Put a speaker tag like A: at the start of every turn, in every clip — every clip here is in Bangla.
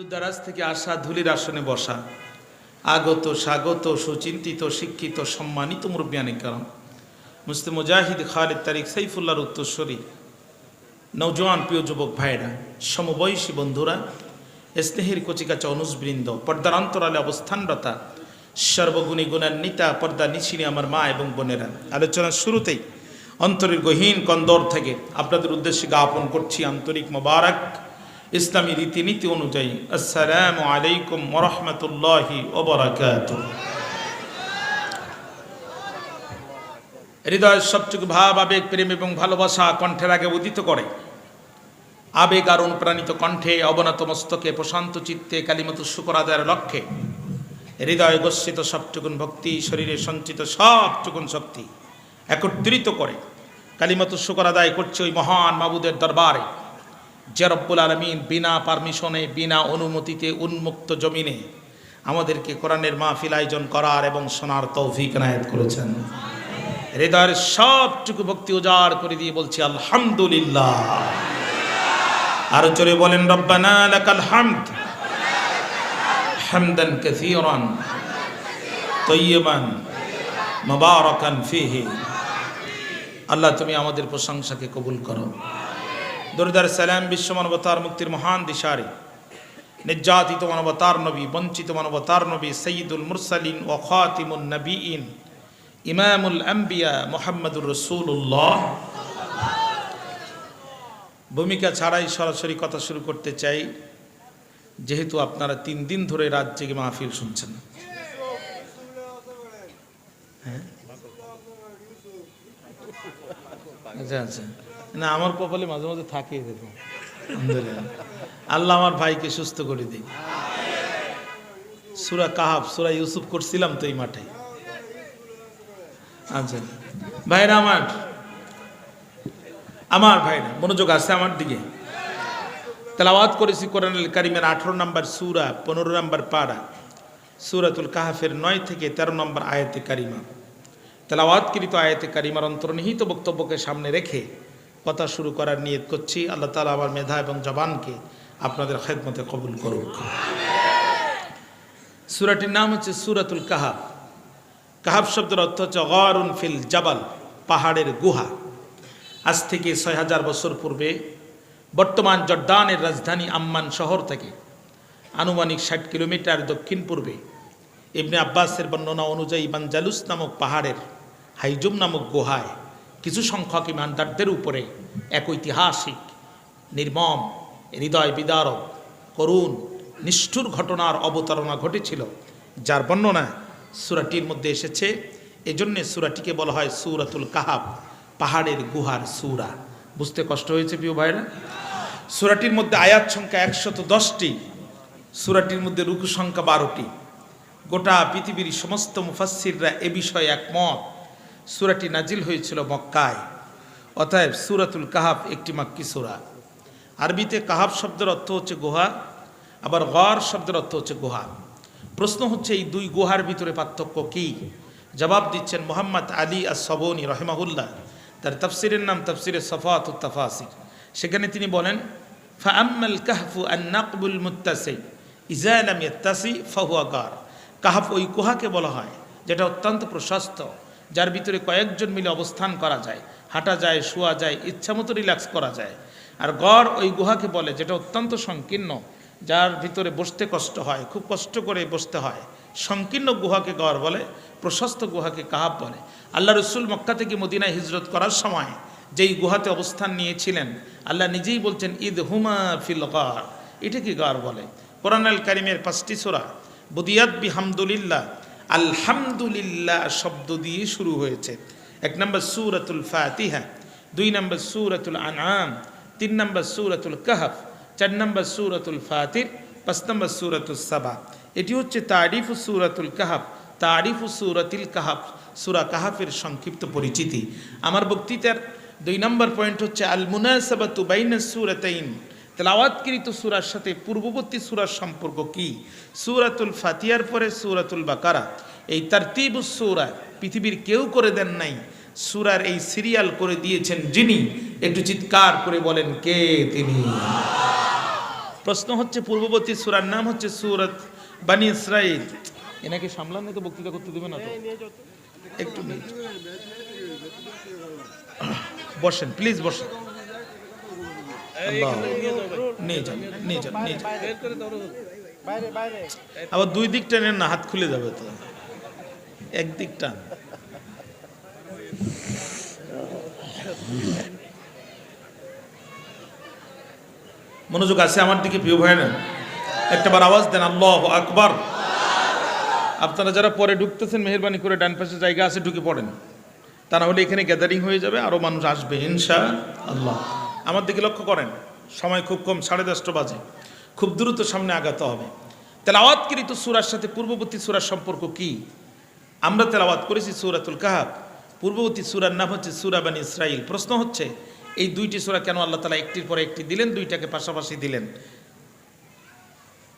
A: দূরদারাজ থেকে আসা ধুলির আসনে বসা। আগত, স্বাগত, সুচিন্তিত, শিক্ষিত, সম্মানিত মুরব্বিয়ানি কারণ মুসলিম মুজাহিদ খালিদ তারিক সাইফুল্লাহর উত্তরস্বরী নৌজওয়ান প্রিয় যুবক ভাইরা, সমবয়সী বন্ধুরা, স্নেহের কচিকাচা অনুজবৃন্দ, পর্দার অন্তরালে অবস্থানরতা, সর্বগুণী গুণান্বিতা পর্দা নিছিনি আমার মা এবং বোনেরা। আলোচনার শুরুতেই অন্তরের গহীন কন্দর থেকে আপনাদের উদ্দেশ্যে জ্ঞাপন করছি আন্তরিক মোবারক। ইসলামী রীতিনীতি অনুযায়ী, আসসালামু আলাইকুম ওরহমতুল্লাহি ওবরাকাত হৃদয়ের সবটুকু ভাব, আবেগ, প্রেম এবং ভালোবাসা কণ্ঠের আগে উদিত করে। আবেগ আর অনুপ্রাণিত কণ্ঠে অবনত মস্তকে, প্রশান্ত চিত্তে কালিমত শুকর আদায়ের লক্ষ্যে। হৃদয়ে গচ্ছিত সবটুকুন ভক্তি, শরীরে সঞ্চিত সবটুকুন শক্তি একত্রিত করে কালিমত শুকর আদায় করছে ওই মহান মাবুদের দরবারে। যে রব্বুল আলমিন বিনা পারমিশনে, বিনা অনুমতিতে উন্মুক্ত জমিনে আমাদেরকে কোরআনের মাহফিল আয়োজন করার এবং শোনার তৌফিক নায়ত করেছেন। হৃদয়ের সবটুকু ভক্তি উজাড় করে দিয়ে বলছি, আলহামদুলিল্লাহ। আর জোরে বলেন, রব্বানা আল্লাহ, তুমি আমাদের প্রশংসাকে কবুল করো। দরদার সালাম বিশ্ব মানবতার মুক্তির মহান দিশারে। নির্যাতিত মানবতার নবী, বঞ্চিত মানবতার নবী, সঈদুল মুরসালিন ও খাতিমুল নবীন ইমামুল আম্বিয়া মোহাম্মদুর রসুল্লাহ ভূমিকা ছাড়াই সরাসরি কথা শুরু করতে চাই, যেহেতু আপনারা তিন দিন ধরে রাত জেগে মাহফিল শুনছেন। হ্যাঁ? আচ্ছা আচ্ছা। না, আমার কপালে মাঝে মাঝে থাকে আল্লাহ আমার ভাইকে সুস্থ করে দিই সুরা কাহাব সুরা ইউসুফ করছিলাম তো এই মাঠে। আচ্ছা। ভাইরা আমার আমার ভাইরা, মনোযোগ আছে আমার দিকে? তেলাওয়াত করেছি কোরআন কারিমের আঠারো নম্বর সুরা, পনেরো নম্বর পাড়া সুরাতুল কাহাফের নয় থেকে তেরো নম্বর আয়াতে কারিমা। তেলাওয়াতকৃত আয়াতে কারিমার অন্তর্নিহিত বক্তব্যকে সামনে রেখে কথা শুরু করার নিয়ত করছি। আল্লাহ তালা আমার মেধা এবং জবানকে আপনাদের খেদমতে কবুল করুক। সুরাটির নাম হচ্ছে সুরাতুল কাহাব। কাহাব শব্দের অর্থ হচ্ছে গরুন ফিল জাবাল, পাহাড়ের গুহা। আজ থেকে ছয় হাজার বছর পূর্বে বর্তমান জর্দানের রাজধানী আম্মান শহর থেকে আনুমানিক ষাট কিলোমিটার দক্ষিণ পূর্বে ইবনে আব্বাসের বর্ণনা অনুযায়ী বানজালুস নামক পাহাড়ের হাইজুম নামক গুহায় কিছু সংখ্যক ইমানদারদের উপরে এক ঐতিহাসিক, নির্মম, হৃদয় বিদারক, করুণ, নিষ্ঠুর ঘটনার অবতারণা ঘটেছিল, যার বর্ণনা সুরাটির মধ্যে এসেছে। এজন্যে সুরাটিকে বলা হয় সুরাতুল কাহাব, পাহাড়ের গুহার সুরা। বুঝতে কষ্ট হয়েছে প্রিয় ভাইরা সুরাটির মধ্যে আয়াত সংখ্যা একশত দশটি, সুরাটির মধ্যে রুকু সংখ্যা বারোটি। গোটা পৃথিবীর সমস্ত মুফাসিররা এ বিষয়ে একমত। সুরাটি নাজিল হয়েছিল মক্কায়। অতএব সুরাতুল কাহাব একটি মাক্কি সুরা। আরবিতে কাহাব শব্দের অর্থ হচ্ছে গুহা, আবার গর শব্দের অর্থ হচ্ছে গুহা। প্রশ্ন হচ্ছে, এই দুই গুহার ভিতরে পার্থক্য কি? জবাব দিচ্ছেন মোহাম্মদ আলী আর সবনী রহেমাহুল্লাহ। তার তফসিরের নাম তফসিরে সফাত তাফাসির। সেখানে তিনি বলেন, ফাআম্মাল কাহফু আন নাকবুল মুত্তাসি ইজালাম ইয়াত্তাসি ফাহুয়া গার। কাহাফ ওই গুহাকে বলা হয়, যেটা অত্যন্ত প্রশস্ত। যার ভিতরে কয়েকজন মিলে অবস্থান করা যায়, হাঁটা যায়, শোয়া যায় ইচ্ছামতো রিল্যাক্স করা যায়। আর গড় ওই গুহাকে বলে, যেটা অত্যন্ত সংকীর্ণ, যার ভিতরে বসতে কষ্ট হয়, খুব কষ্ট করে বসতে হয়। সংকীর্ণ গুহাকে গড় বলে, প্রশস্ত গুহাকে কাহাব বলে। আল্লাহ রসুল মক্কা থেকে মদিনায় হিজরত করার সময় যেই গুহাতে অবস্থান নিয়েছিলেন, আল্লাহ নিজেই বলছেন ঈদ হুমা ফিল গড়। এটাকে গড় বলে? কোরআন আল কারিমের পাঁচটি সোরা, বুদিয়াত বিহামদুলিল্লাহ। আলহামদুলিল্লাহ শব্দ দিয়ে শুরু হয়েছে। এক নম্বর সুরাতুল ফাতিহা, দুই নম্বর সুরাতুল আনআম, তিন নম্বর সুরাতুল কাহাফ, চার নম্বর সুরাতুল ফাতির, পাঁচ নম্বর সুরাতুল সাবা। এটি হচ্ছে তারিফু সুরাতুল কাহাফ, তারিফু সুরাতিল কাহাফ, সুরা কাহাফের সংক্ষিপ্ত পরিচিতি। আমার বক্তৃতার দুই নম্বর পয়েন্ট হচ্ছে, আল মুনাসাবাতু বাইনা সুরাতাইন। তেলাওয়াতকৃত সুরার সাথে পূর্ববর্তী সুরার সম্পর্ক কি? সুরাতুল ফাতিয়ার পরে সুরাতুল বাকারা। এই তারতিবুস সুরা পৃথিবীর কেউ করে দেন নাই। সুরার এই সিরিয়াল করে দিয়েছেন যিনি। একটু চিৎকার করে বলেন, কে তিনি? প্রশ্ন হচ্ছে, পূর্ববর্তী সুরার নাম হচ্ছে সুরত বানি ইসরাইল এনাকে সামলানো তো বক্তৃতা করতে দেবে না তো। একটু বসেন প্লিজ বসেন। নিয়ে যান নিয়ে যান নিয়ে যান। আবার দুই দিক টানেন না হাত খুলে যাবে তো। একদিক টান। মনোযোগ আছে আমার দিকে প্রিয় ভাই না একটাবার আওয়াজ দেন আল্লাহ আকবর। আপনারা যারা পরে ঢুকতেছেন মেহরবানি করে ডান পাশে জায়গা আছে ঢুকে পড়েন। তা না হলে এখানে গ্যাদারিং হয়ে যাবে আরও মানুষ আসবে ইনশা আল্লাহ। আমার দিকে লক্ষ্য করেন, সময় খুব কম, সাড়ে দশটা বাজে। খুব দ্রুত সামনে আগাতে হবে। তেলাওয়াতকৃত সুরার সাথে পূর্ববর্তী সুরার সম্পর্ক কি? আমরা তেলাওয়াত করেছি সুরাতুল কাহাব পূর্ববর্তী সুরার নাম হচ্ছে সুরা বানি ইসরাইল প্রশ্ন হচ্ছে, এই দুইটি সুরা কেন আল্লাহ তালা একটির পরে একটি দিলেন, দুইটাকে পাশাপাশি দিলেন?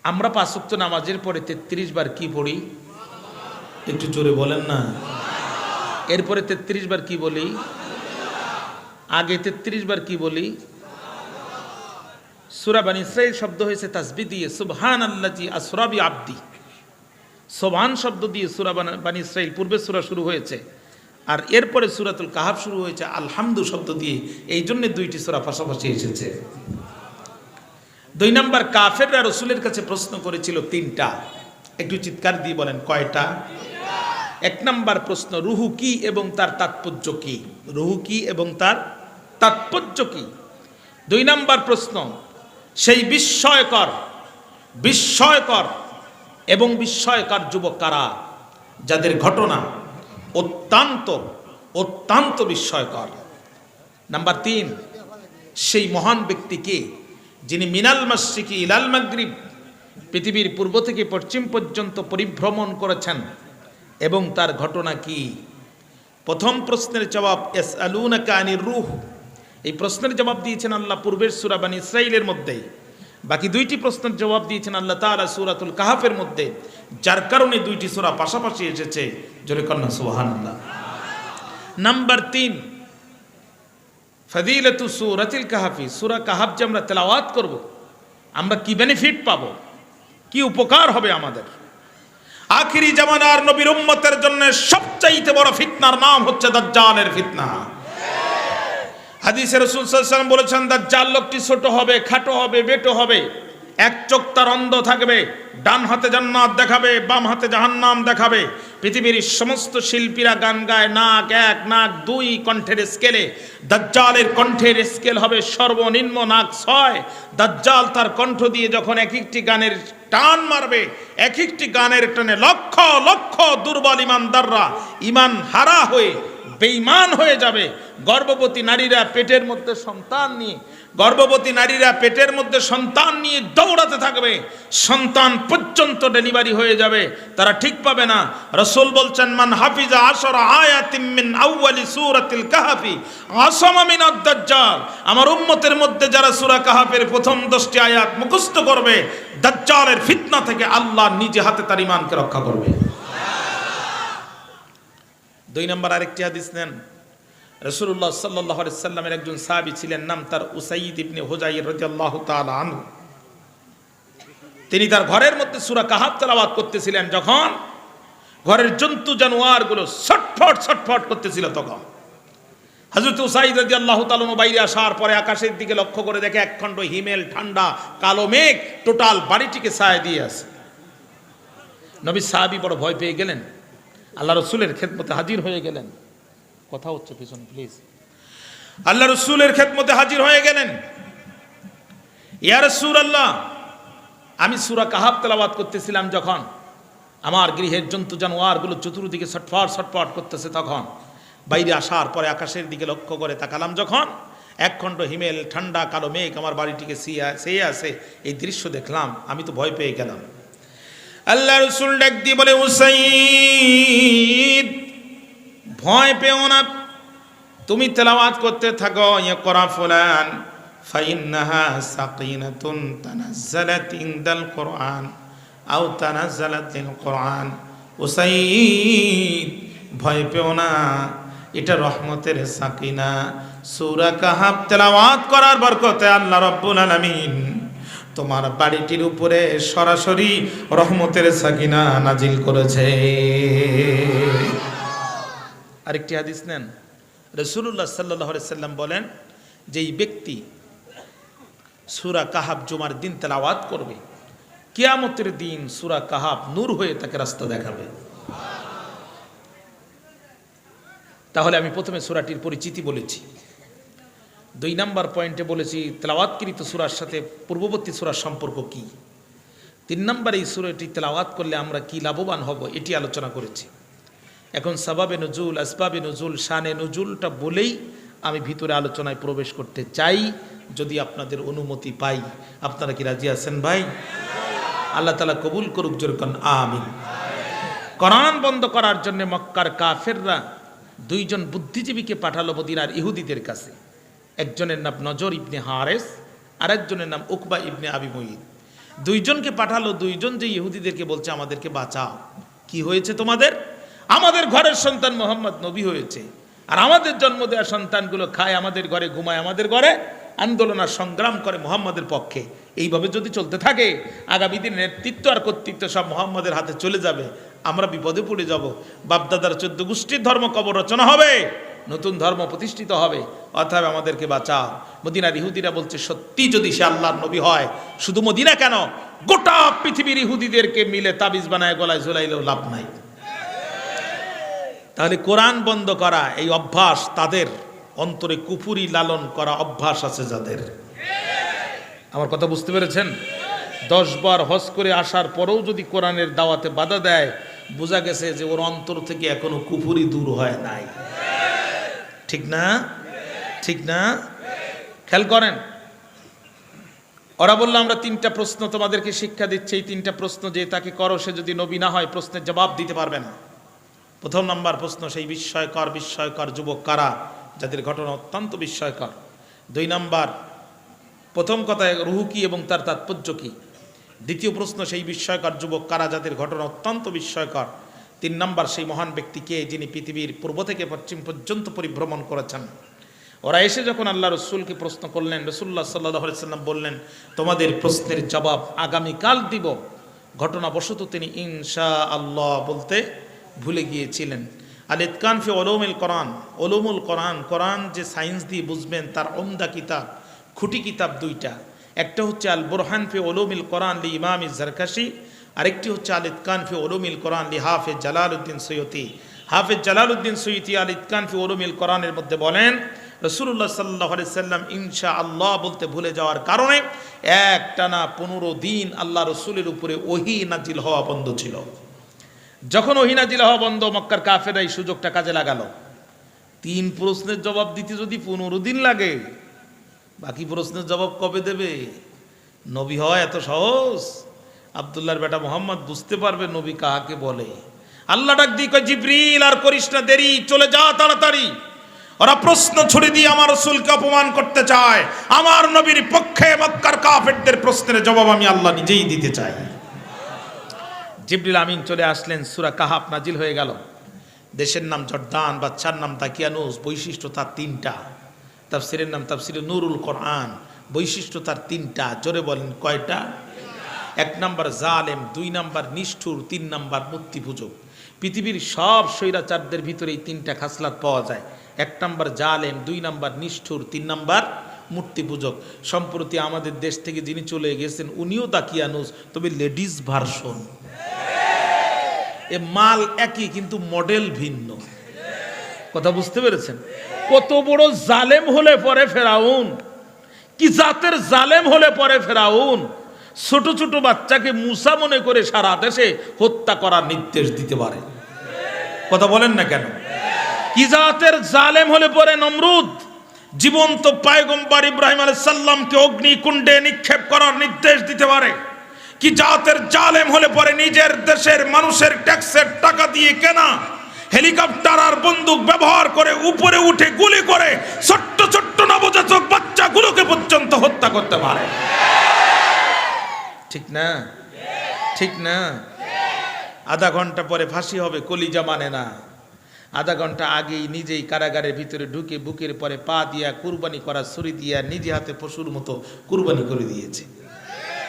A: আমরা পাঁচুক্ত নামাজের পরে তেত্রিশ বার কি পড়ি? একটু জোরে বলেন না। এরপরে তেত্রিশ বার কি বলি? আগে তেত্রিশ বার কি বলি? সুরা বানি ইসরাইল শব্দ হয়েছে তাসবি দিয়ে সুবহান আল্লাজি আসরাবি আব্দি। সোভান শব্দ দিয়ে সুরা বানা- বানি পূর্বে সুরা শুরু হয়েছে, আর এরপরে সুরাতুল কাহাব শুরু হয়েছে, আলহামদু শব্দ দিয়ে। এই জন্য দুইটি সুরা পাশাপাশি এসেছে। দুই নম্বর, কাফেররা রসুলের কাছে প্রশ্ন করেছিল তিনটা। একটু চিৎকার দিয়ে বলেন, কয়টা? এক নম্বর প্রশ্ন, রুহু কি এবং তার তাৎপর্য কি? রুহু কি এবং তার তাৎপর্য কি? দুই নম্বর প্রশ্ন, সেই বিস্ময়কর বিস্ময়কর এবং বিস্ময়কর যুবক কারা? যাদের ঘটনা অত্যন্ত অত্যন্ত বিস্ময়কর। নাম্বার তিন, সেই মহান ব্যক্তিকে যিনি মিনাল মাসিকি ইলাল মাগরিব, পৃথিবীর পূর্ব থেকে পশ্চিম পর্যন্ত পরিভ্রমণ করেছেন এবং তার ঘটনা কি? প্রথম প্রশ্নের জবাব এস আলুনা কানির রুহ। এই প্রশ্নের জবাব দিয়েছেন আল্লাহ পূর্বের সুরাবান ইসরাইলের মধ্যে। বাকি দুইটি প্রশ্নের জবাব দিয়েছেন আল্লাহ তাআলা সূরাতুল কাহাফের মধ্যে, যার কারণে দুইটি সূরা পাশাপাশি এসেছে। জোরে কন্যা, সুবহানাল্লাহ। নাম্বার তিন ফদিলতু সূরাতিল কাহাফি, সুরা কাহাফ যে আমরা তেলাওয়াত করব, আমরা কি বেনিফিট পাবো? কি উপকার হবে আমাদের? আখিরি জামানার নবীর উম্মতের জন্য সবচাইতে বড় ফিতনার নাম হচ্ছে দাজ্জালের ফিতনা। হাদিসে রসুল সাল্লাম বলেছেন, দাজ্জাল লোকটি ছোট হবে, খাটো হবে, বেটো হবে। এক চোখ তার অন্ধ থাকবে, ডান হাতে জান্নাত দেখাবে, বাম হাতে জাহান্নাম দেখাবে। পৃথিবীর সমস্ত শিল্পীরা গান গায়, নাক এক, নাক দুই কণ্ঠের স্কেলে দাজ্জালের কণ্ঠের স্কেল হবে সর্বনিম্ন নাক ছয়। দাজ্জাল তার কণ্ঠ দিয়ে যখন এক একটি গানের টান মারবে, এক একটি গানের টানে লক্ষ লক্ষ দুর্বল ইমানদাররা ইমান হারা হয়ে বেঈমান হয়ে যাবে। গর্ভবতী নারীরা পেটের মধ্যে সন্তান নিয়ে, গর্ভবতী নারীরা পেটের মধ্যে সন্তান নিয়ে দৌড়াতে থাকবে। সন্তান পর্যন্ত ডেলিভারি হয়ে যাবে। তারা ঠিক পাবে না। রসুল বলছেন, মান হাফিজা আসর আয়াতিম মিন আউয়ালি সূরাতিল কাহাফি। আসামা মিন দাজ্জাল। আমার উম্মতের মধ্যে যারা সূরা কাহাফের প্রথম 10টি আয়াত মুখস্থ করবে, দাজ্জালের ফিতনা থেকে আল্লাহ নিজে হাতে তার ইমানকে রক্ষা করবে। দুই নম্বর আরেকটি হাদিস নেন। রসুল্লাহ সাল্লাহ সাল্লামের একজন সাহাবি ছিলেন, নাম তার উসাইদ ইবনে হোজাই রাদিয়াল্লাহু তাআলা আনহু। তিনি তার ঘরের মধ্যে সূরা কাহাব তেলাওয়াত করতেছিলেন, যখন ঘরের জন্তু জানোয়ারগুলো ছটফট ছটফট করতেছিল তখন। হজরত উসাইদ রাজি আল্লাহ তালন বাইরে আসার পরে আকাশের দিকে লক্ষ্য করে দেখে একখণ্ড হিমেল, ঠান্ডা, কালো মেঘ টোটাল বাড়িটিকে ছায়া দিয়ে আছে। নবী সাহাবি বড় ভয় পেয়ে গেলেন। আল্লাহ রসুলের খেদমতে হাজির হয়ে গেলেন। কথা হচ্ছে পিছন প্লিজ আল্লাহ রসুলের খেদমতে হাজির হয়ে গেলেন। সুর আল্লাহ আমি সুরা কাহাব তেলাবাদ করতেছিলাম যখন। আমার গৃহের জন্তু জানোয়ারগুলো চতুর্দিকে ছটফট ছটফট করতেছে তখন। বাইরে আসার পরে আকাশের দিকে লক্ষ্য করে তাকালাম যখন। এক খণ্ড হিমেল, ঠান্ডা, কালো মেঘ আমার বাড়িটিকে সে আছে। এই দৃশ্য দেখলাম, আমি তো ভয় পেয়ে গেলাম। আল্লাহ রসুল ডাক দিয়ে বলে উসাইদ ভয় পেও না। তুমি তেলাওয়াত করতে থাকো ইয়ে করা ফুলান। ফাইন্নাহা সাকিনাতুন তানাজ্জালাত ইনদাল কোরআন আও তানাজ্জালাত লিল কোরআন। উসাইদ ভয় পেও না। এটা রহমতের সাকিনা। সূরা কাহাব তেলাওয়াত করার বরকতে আল্লাহ রাব্বুল আলামিন তোমার বাড়িটির উপরে সরাসরি রহমতের সাকিনা নাজিল করেছে। আরেকটি হাদিস নেন। রসুল্লাহ সাল্লাহ সাল্লাম বলেন যে এই ব্যক্তি সুরা কাহাব জুমার দিন তেলাওয়াত করবে, কিয়ামতের দিন সুরা কাহাব নূর হয়ে তাকে রাস্তা দেখাবে। তাহলে আমি প্রথমে সুরাটির পরিচিতি বলেছি। দুই নাম্বার পয়েন্টে বলেছি, তেলাওয়াতকৃত সুরার সাথে পূর্ববর্তী সুরার সম্পর্ক কি? তিন নাম্বার এই সুরাটি তেলাওয়াত করলে আমরা কি লাভবান হব, এটি আলোচনা করেছি। এখন সাবাবে নজুল, আসবাবে নজুল, শানে নজুলটা বলেই আমি ভিতরে আলোচনায় প্রবেশ করতে চাই, যদি আপনাদের অনুমতি পাই। আপনারা কি রাজি আছেন ভাই? আল্লাহ তালা কবুল করুক যেরকম আমিন। কোরআন বন্ধ করার জন্য মক্কার কাফেররা দুইজন বুদ্ধিজীবীকে পাঠালো মদিনার ইহুদিদের কাছে। একজনের নাম নজর ইবনে হারেস আর একজনের নাম উকবা ইবনে আবি মঈদ দুইজনকে পাঠালো, দুইজন যে ইহুদিদেরকে বলছে, আমাদেরকে বাঁচাও। কি হয়েছে তোমাদের? আমাদের ঘরের সন্তান মোহাম্মদ নবী হয়েছে, আর আমাদের জন্ম দেওয়া সন্তানগুলো খায়, আমাদের ঘরে ঘুমায়, আমাদের ঘরে আন্দোলন আর সংগ্রাম করে মোহাম্মদের পক্ষে। এইভাবে যদি চলতে থাকে আগামী দিন নেতৃত্ব আর কর্তৃত্ব সব মোহাম্মদের হাতে চলে যাবে। আমরা বিপদে পড়ে যাব। বাপদাদার চোদ্দ গোষ্ঠীর ধর্ম কবর রচনা হবে। নতুন ধর্ম প্রতিষ্ঠিত হবে অর্থাৎ আমাদেরকে বাঁচাও। মদিনার ইহুদিরা বলছে, সত্যি যদি সে আল্লাহর নবী হয়, শুধু মদিনা কেন? গোটা পৃথিবীর ইহুদিদেরকে মিলে তাবিজ বানায়, গলায় ঝুলাইলেও লাভ নাই। তাহলে কোরআন বন্ধ করা, এই অভ্যাস তাদের। অন্তরে কুপুরি লালন করা অভ্যাস আছে যাদের। আমার কথা বুঝতে পেরেছেন? দশ বার হজ করে আসার পরেও যদি কোরআনের দাওয়াতে বাধা দেয়, বোঝা গেছে যে ওর অন্তর থেকে এখনও কুপুরি দূর হয় নাই। ঠিক না? ঠিক না? খেয়াল করেন। ওরা বলল, আমরা তিনটা প্রশ্ন তোমাদেরকে শিক্ষা দিচ্ছে। এই তিনটা প্রশ্ন যে তাকে করো, সে যদি নবী না হয়, প্রশ্নের জবাব দিতে পারবে না। প্রথম নাম্বার প্রশ্ন, সেই বিস্ময়কর বিস্ময়কর যুবক কারা, যাদের ঘটনা অত্যন্ত বিস্ময়কর? দুই নাম্বার, প্রথম কথায় রুহু কি এবং তার তাৎপর্য কি? দ্বিতীয় প্রশ্ন, সেই বিস্ময়কর যুবক কারা, যাদের ঘটনা অত্যন্ত বিস্ময়কর? তিন নম্বর সেই মহান ব্যক্তিকে যিনি পৃথিবীর পূর্ব থেকে পশ্চিম পর্যন্ত পরিভ্রমণ করেছেন। ওরা এসে যখন আল্লাহ রসুলকে প্রশ্ন করলেন, রসুল্লাহ সাল্লাহ সাল্লাম বললেন, তোমাদের প্রশ্নের জবাব আগামীকাল দিব। ঘটনাবশত তিনি ইনশা আল্লাহ বলতে ভুলে গিয়েছিলেন। আল ইতকান ফি ওলুমুল কোরআন। ওলুমুল কোরআন কোরআন যে সায়েন্স দিয়ে বুঝবেন, তার ওমদা কিতাব, খুঁটি কিতাব দুইটা। একটা হচ্ছে আল বুরহান ফি ওলুমিল কোরআন লি ইমাম জারকাশি আরেকটি হচ্ছে আল ইতকান ফি ওলুমিল কোরআন লি হাফেজ জালাল উদ্দিন সৈয়তি। হাফেজ জালাল উদ্দিন সৈয়তি আল ইতকান ফি ওলুমিল কোরআনের মধ্যে বলেন রসুল্লাহ সাল্লাহ সাল্লাম ইনশা আল্লাহ বলতে ভুলে যাওয়ার কারণে এক টানা পনেরো দিন আল্লাহ রসুলের উপরে ওহি নাজিল হওয়া বন্ধ ছিল। যখন ওহিনাজিল হওয়া বন্ধ, মক্কার কাফেরা এই সুযোগটা কাজে লাগালো। তিন প্রশ্নের জবাব দিতে যদি পনেরো দিন লাগে, বাকি প্রশ্নের জবাব কবে দেবে? নবী হয় এত সহজ। আবদুল্লাহর বেটা মোহাম্মদ বুঝতে পারবে নবী কাহাকে বলে। আল্লাহ ডাক দি কয়, জিব্রিল, আর করিস না দেরি, চলে যা তাড়াতাড়ি। ওরা প্রশ্ন ছুড়ে দিয়ে আমার রসুলকে অপমান করতে চায়। আমার নবীর পক্ষে মক্কার কাফেরদের প্রশ্নের জবাব আমি আল্লাহ নিজেই দিতে চাই। জিবরিল আমিন চলে আসলেন, সুরা কাহাব নাজিল হয়ে গেল। দেশের নাম জর্দান বাচ্চার নাম তাকিয়ানুস, বৈশিষ্ট্য তার তিনটা। তাফসিরের নাম তাফসিরে নুরুল কোরআন, বৈশিষ্ট্য তার তিনটা। জোরে বলেন, কয়টা? এক নাম্বার জালেম, দুই নাম্বার নিষ্ঠুর, তিন নাম্বার মূর্তি পূজক পৃথিবীর সব স্বৈরাচারদের ভিতরে এই তিনটা খাসলাত পাওয়া যায়। এক নাম্বার জালেম, দুই নাম্বার নিষ্ঠুর, তিন নাম্বার মূর্তি সম্প্রতি আমাদের দেশ থেকে যিনি চলে গেছেন, উনিও তাকিয়ানুস তবে লেডিস ভার্সন। এ মাল একই, কিন্তু মডেল ভিন্ন। কথা বুঝতে পেরেছেন? কত বড় জালেম হলে পরে ফেরাউন। কি জাতের জালেম হলে পরে ফেরাউন? ছোট ছোট বাচ্চাকে মুসা মনে করে সারা দেশে হত্যা করার নির্দেশ দিতে পারে। কথা বলেন না কেন? কি জাতের জালেম হলে পরে নমরুদ? জীবন্ত পায়গম্বর ইব্রাহিম আলাইহিস সাল্লামকে অগ্নিকুণ্ডে নিক্ষেপ করার নির্দেশ দিতে পারে। কি জাতের জালেম হলে পরে নিজের দেশের মানুষের ট্যাক্সের টাকা দিয়ে কেনা, হেলিকপ্টার আর বন্দুক ব্যবহার করে উপরে উঠে গুলি করে ছোট্ট ছোট্ট নবজাতক বাচ্চাগুলোকে পর্যন্ত হত্যা করতে পারে? ঠিক না? ঠিক না? আধা ঘণ্টা পরে ফাঁসি হবে, কলিজা মানে না। আধা ঘণ্টা আগেই নিজেই কারাগারের ভিতরে ঢুকে বুকের পরে পা দিয়া কুরবানি করা ছুরি দিয়া নিজে হাতে পশুর মতো কুরবানি করে দিয়েছে।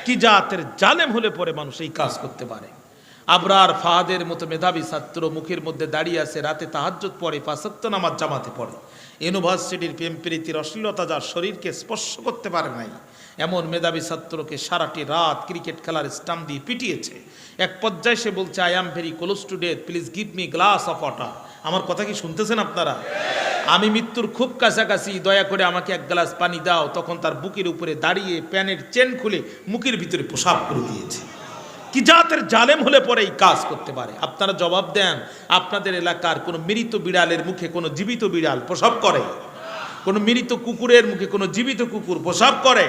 A: কি জাতের জালেম হলে পরে মানুষ এই কাজ করতে পারে? আবরার ফাহাদের মতো মেধাবী ছাত্র মুখের মধ্যে দাঁড়িয়ে আছে, রাতে তাহাজ্জুদ পড়ে পাঁচাত্ত নামাজ জামাতে পড়ে। ইউনিভার্সিটির প্রেম প্রীতির অশ্লীলতা যার শরীরকে স্পর্শ করতে পারে নাই। এমন মেধাবী ছাত্রকে সারাটি রাত ক্রিকেট খেলার স্টাম্প দিয়ে পিটিয়েছে। এক পর্যায়ে সে বলছে I am very close to death please give me glass of water আমার কথা কি শুনতেছেন আপনারা? আমি মৃত্যুর খুব কাছাকাছি, দয়া করে আমাকে এক গ্লাস পানি দাও। তখন তার বুকের উপরে দাঁড়িয়ে প্যানের চেন খুলে মুখের ভিতরে পোশাক করে দিয়েছে। কি জাতের জালেম হলে পরে এই কাজ করতে পারে? আপনারা জবাব দেন, আপনাদের এলাকার কোনো মৃত বিড়ালের মুখে কোনো জীবিত বিড়াল প্রসব করে? কোনো মৃত কুকুরের মুখে কোনো জীবিত কুকুর প্রসব করে?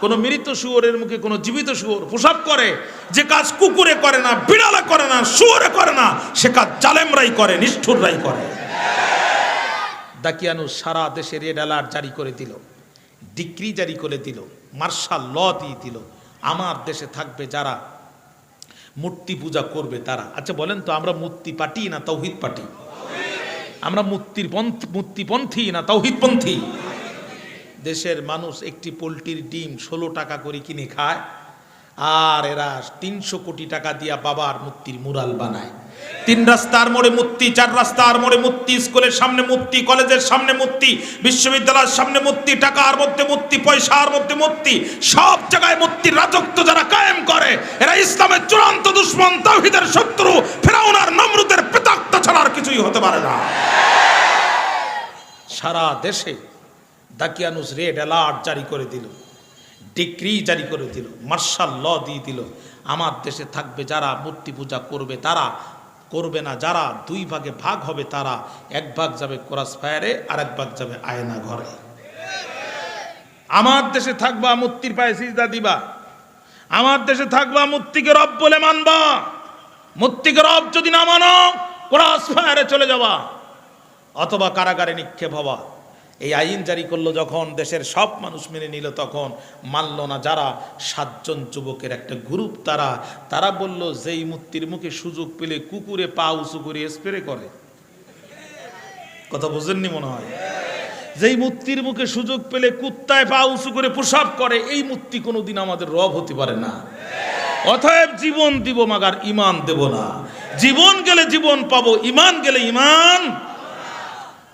A: কোনো মৃত শুয়োরের মুখে কোনো জীবিত শুয়োর প্রসব করে? যে কাজ কুকুরে করে না, বিড়ালে করে না, শুয়োরে করে না, সে কাজ জালেমরাই করে, নিষ্ঠুররাই করে। দাকিয়ানু সারা দেশে রেড অ্যালার্ট জারি করে দিল, ডিক্রি জারি করে দিল, মার্শাল ল দিয়ে দিল। আমার দেশে থাকবে যারা মূর্তি পূজা করবে তারা। আচ্ছা বলেন তো, আমরা মূর্তি পাটি না তৌহিদ পাটি? আমরা মূর্তির পন্থ মূর্তিপন্থী না তৌহিদপন্থী দেশের মানুষ একটি পোলট্রির ডিম ষোলো টাকা করে কিনে খায়, আর এরা তিনশো কোটি টাকা দিয়া বাবার মূর্তির মুরাল বানায়। তিন রাস্তার মোড়ে মূর্তি চার রাস্তার মোড়ে মূর্তি স্কুলের সামনে মূর্তি কলেজের সামনে মূর্তি বিশ্ববিদ্যালয়ের সামনে মূর্তি টাকার মধ্যে মূর্তি পয়সার মধ্যে মূর্তি সব জায়গায় মূর্তির রাজত্ব যারা কায়েম করে, এরা ইসলামের চূড়ান্ত দুশ্মন, তাওহিদের শত্রু, ফেরাউনার, নমরুদের পেতাক্ত ছাড়া আর কিছুই হতে পারে না। সারা দেশে দাকিয়ানুস রেড অ্যালার্ট জারি করে দিল ডিগ্রি জারি করে দিল, মার্শাল ল দিয়ে দিল, আমার দেশে থাকবে যারা মূর্তি পূজা করবে তারা করবে না, যারা দুই ভাগে ভাগ হবে তারা এক ভাগ যাবে কোরাস ফায়ারে আর এক ভাগ যাবে আয়না ঘরে। আমার দেশে থাকবা মূর্তির পায়ে সিজদা দিবা। আমার দেশে থাকবা মূর্তিকে রব বলে মানবা। মূর্তিকে রব যদি না মানো, কোরাস ফায়ারে চলে যাবা। অথবা কারাগারে নিক্ষেপ হওয়া এই আইন জারি করল যখন দেশের সব মানুষ মেনে নিল, তখন মানল না যারা সাতজন যুবকের একটা গ্রুপ তারা। তারা বলল, যেই মূর্তির মুখে সুযোগ পেলে কুকুরে পা উঁচু করে স্প্রে করে। কথা বুঝেননি মনে হয়? যেই মূর্তির মুখে সুযোগ পেলে কুত্তায় পা উঁচু করে প্রসাব করে, এই মূর্তি কোনোদিন আমাদের রব হতে পারে না। অতএব জীবন দিব, মাগার ইমান দেব না। জীবন গেলে জীবন পাবো, ইমান গেলে ইমান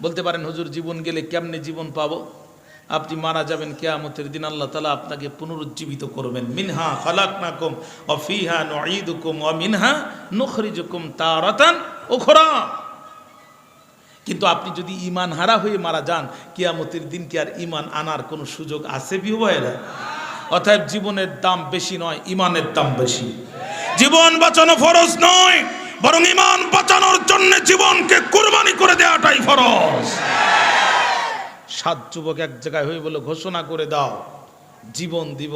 A: বলতে পারেন, হুজুর, জীবন গেলে কেমনে জীবন পাবো? আপনি মারা যাবেন কেয়ামতের দিন, আল্লাহ তালা আপনাকে পুনরুজ্জীবিত করবেন। মিনহা খালাক নাকুম অফিহা নঈদুকুম অ মিনহা নখরিজুকুম তারাতান ওখরা কিন্তু আপনি যদি ইমান হারা হয়ে মারা যান, কিয়ামতের দিন কি আর ইমান আনার কোনো সুযোগ আছে বিহু ভাইয়েরা? অতএব জীবনের দাম বেশি নয় ইমানের দাম বেশি। জীবন বাঁচানো ফরজ নয়। বরং ইমান বাঁচানোর জন্য জীবনকে কুরবানি করে দেওয়াটাই ফরজ। সাত যুবক এক জায়গায় হয়ে বলে ঘোষণা করে দাও, জীবন দিব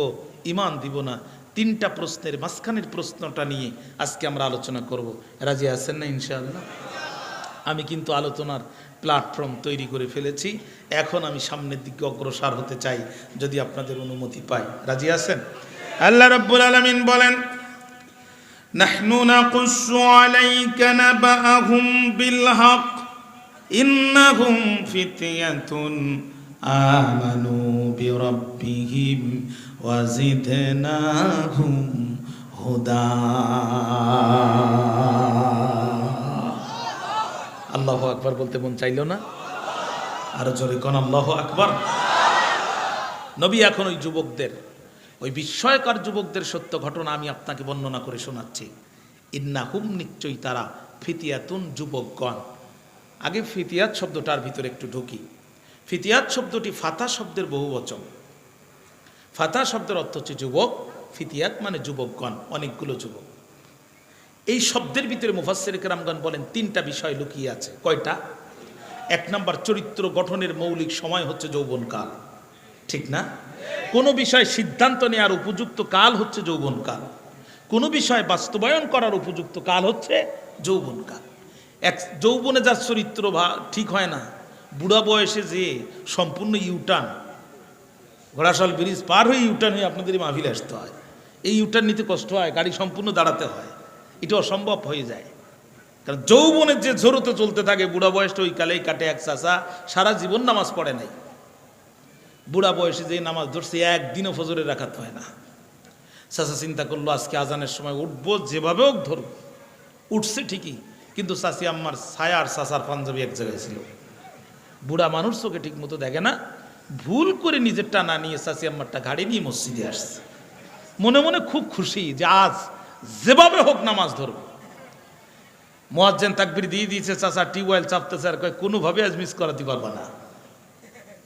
A: ইমান দিব না। তিনটা প্রশ্নের মাঝখানের প্রশ্নটা নিয়ে আজকে আমরা আলোচনা করব। রাজি আছেন না ইনশাআল্লাহ? আমি কিন্তু আলোচনার প্ল্যাটফর্ম তৈরি করে ফেলেছি। এখন আমি সামনের দিকে অগ্রসর হতে চাই, যদি আপনাদের অনুমতি পাই। রাজি আছেন? আল্লাহ রাব্বুল আলামিন বলেন نحن نقص عليك نبأهم بالحق إنهم فتية آمنوا بربهم وزدناهم هدى আল্লাহ আকবার বলতে মন চাইল না আরো জোরে কোন আল্লাহ আকবার নবী এখন ওই যুবকদের ওই বিস্ময়কর যুবকদের সত্য ঘটনা আমি আপনাকে বর্ণনা করে শোনাচ্ছি। ইন্না হুম নিশ্চয়ই তারা ফিতিয়াতুন যুবকগণ। আগে ফিতিয়াত শব্দটার ভিতরে একটু ঢুকি। ফিতিয়াত শব্দটি ফাতা শব্দের বহু বচন। ফাতা শব্দের অর্থ হচ্ছে যুবক, ফিতিয়াত মানে যুবকগণ, অনেকগুলো যুবক। এই শব্দের ভিতরে মুফাসের কেরামগণ বলেন, তিনটা বিষয় লুকিয়ে আছে। কয়টা? এক নম্বর চরিত্র গঠনের মৌলিক সময় হচ্ছে যৌবনকাল। ঠিক না? কোনো বিষয় সিদ্ধান্ত নেওয়ার উপযুক্ত কাল হচ্ছে যৌবনকাল কোনো বিষয় বাস্তবায়ন করার উপযুক্ত কাল হচ্ছে যৌবনকাল এক, যৌবনে যার চরিত্র ভা ঠিক হয় না, বুড়া বয়সে যে সম্পূর্ণ ইউটার্ন ঘোড়াশাল ব্রিজ পার হয়ে ইউটার্ন হয়ে আপনাদের এই মাহফিলে আসতে হয়। এই ইউটার্ন নিতে কষ্ট হয়, গাড়ি সম্পূর্ণ দাঁড়াতে হয়। এটা অসম্ভব হয়ে যায়। কারণ যৌবনের যে ঝোরতে চলতে থাকে, বুড়া বয়সটা ওই কালেই কাটে এক চাষা সারা জীবন নামাজ পড়ে নাই। বুড়া বয়সে যে নামাজ ধরছে, একদিনও ফজরে রাখাতে হয় না। চাচা চিন্তা করল, আজকে আজানের সময় উঠবো, যেভাবে হোক ধরব উঠছে ঠিকই, কিন্তু চাচি আম্মার ছায়া আর চাচার পাঞ্জাবি এক জায়গায় ছিল। বুড়া মানুষ চোখে ঠিক মতো দেখে না। ভুল করে নিজের টানা নিয়ে চাচি আম্মারটা গাড়ি নিয়ে মসজিদে আসছে। মনে মনে খুব খুশি যে আজ যেভাবে হোক নামাজ ধরবো। মোয়াজ্জেন তাকবির দিয়ে দিয়েছে, চাচা টিউবওয়েল চাপতেছে আর কয়, কোনোভাবে আজ মিস করাতে পারবা না।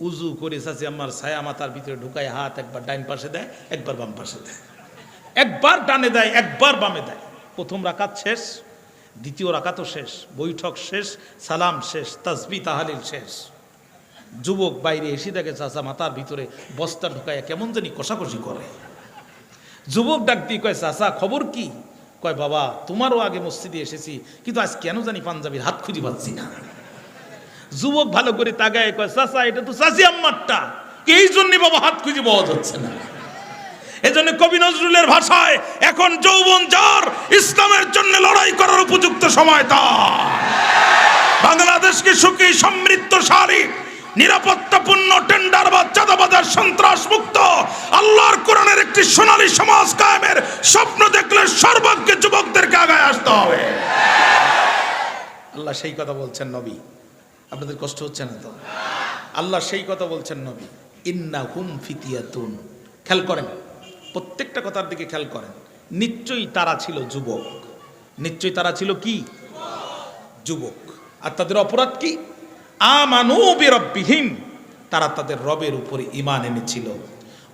A: উজু করে চাচি আমার ছায়া মাথার ভিতরে ঢুকায় হাত একবার ডাইন পাশে দেয়, একবার বাম পাশে দেয়। একবার ডানে দেয়, একবার বামে দেয়। প্রথম রাকাত শেষ, দ্বিতীয় রাকাতও শেষ, বৈঠক শেষ, সালাম শেষ, তাসবি তাহালিল শেষ। যুবক বাইরে এসে দেখে চাচা মাথার ভিতরে বস্তা ঢুকায় কেমন জানি কষাকষি করে। যুবক ডাক দিয়ে কয়, চাচা, খবর কি? কয়, বাবা, তোমারও আগে মসজিদে এসেছি, কিন্তু আজ কেন জানি পাঞ্জাবির হাত খুঁজে পাচ্ছি না। যুবক ভালো করে তাগায় কয়, চাচা, এটা তো চাচি আম্মারটা। এই জন্য বাবা হাত খুঁজে পাওয়া যাচ্ছে না। এজন্য কবি নজরুলের ভাষায় এখন যৌবন যার, ইসলামের জন্য লড়াই করার উপযুক্ত সময় তা বাংলাদেশকে সুখী, সমৃদ্ধশালী, নিরাপত্তাপূর্ণ টেন্ডার বা চাঁদাবাজার সন্ত্রাস মুক্ত, আল্লাহর কোরআনের একটি সোনালী সমাজ কায়েমের স্বপ্ন দেখলে সর্বজ্ঞ যুবকদেরকে আগায় আসতে হবে। আল্লাহ সেই কথা বলছেন নবী। আপনাদের কষ্ট হচ্ছে না তো? আল্লাহ সেই কথা বলছেন নবী ইন্না হুম ফিতিয়াতুন। খেয়াল করেন, প্রত্যেকটা কথার দিকে খেয়াল করেন। নিশ্চয়ই তারা ছিল যুবক। নিশ্চয়ই তারা ছিল কি? যুবক। আর তাদের অপরাধ কি? আমানু বিরব্বিহিম। তারা তাদের রবের উপরে ইমান এনেছিল।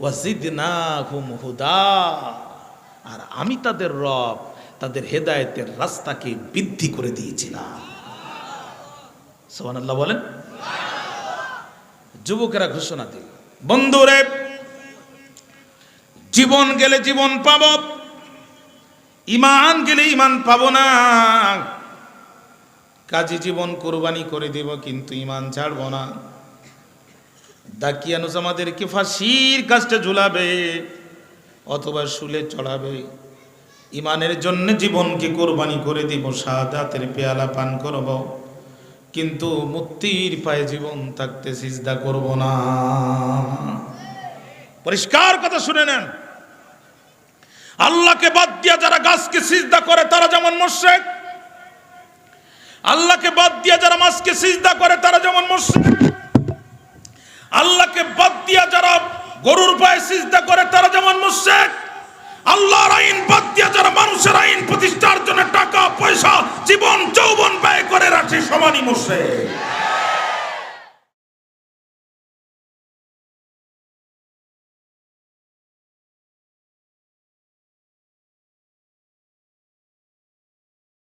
A: ওয়াজিদনাহুম হুদা। আর আমি তাদের রব, তাদের হেদায়েতের রাস্তাকে বৃদ্ধি করে দিয়েছিলাম। সোহানাল্লাহ বলেন। যুবকেরা ঘোষণা দিল, বন্ধুরে, জীবন গেলে জীবন পাব ইমান গেলে ইমান পাব না। কাজী জীবন কোরবানি করে দেব, কিন্তু ইমান ছাড়ব না। দাকিয়ানুস আমাদেরকে ফাঁসির কাজটা ঝুলাবে, অথবা শুলে চড়াবে। ইমানের জন্য জীবনকে কোরবানি করে দিব শাহাদাতের পেয়ালা পান করব। কিন্তু মুক্তির পায়ে জীবন থাকতে সিজদা করব না। পরিষ্কার কথা শুনে নেন। আল্লাহকে বাদ দিয়া যারা গাছকে সিজদা করে, তারা যেমন মোশেক। আল্লাহকে বাদ দিয়া যারা মাছকে সিজদা করে, তারা যেমন মোশেক। আল্লাহকে বাদ দিয়া যারা গরুর পায়ে সিজদা করে, তারা যেমন মোশেক। আল্লাহর আইন বাদ দিয়ে যারা মানুষের আইন প্রতিষ্ঠার জন্য টাকা, পয়সা, জীবন, যৌবন ব্যয় করে রাখে সমানই মুসে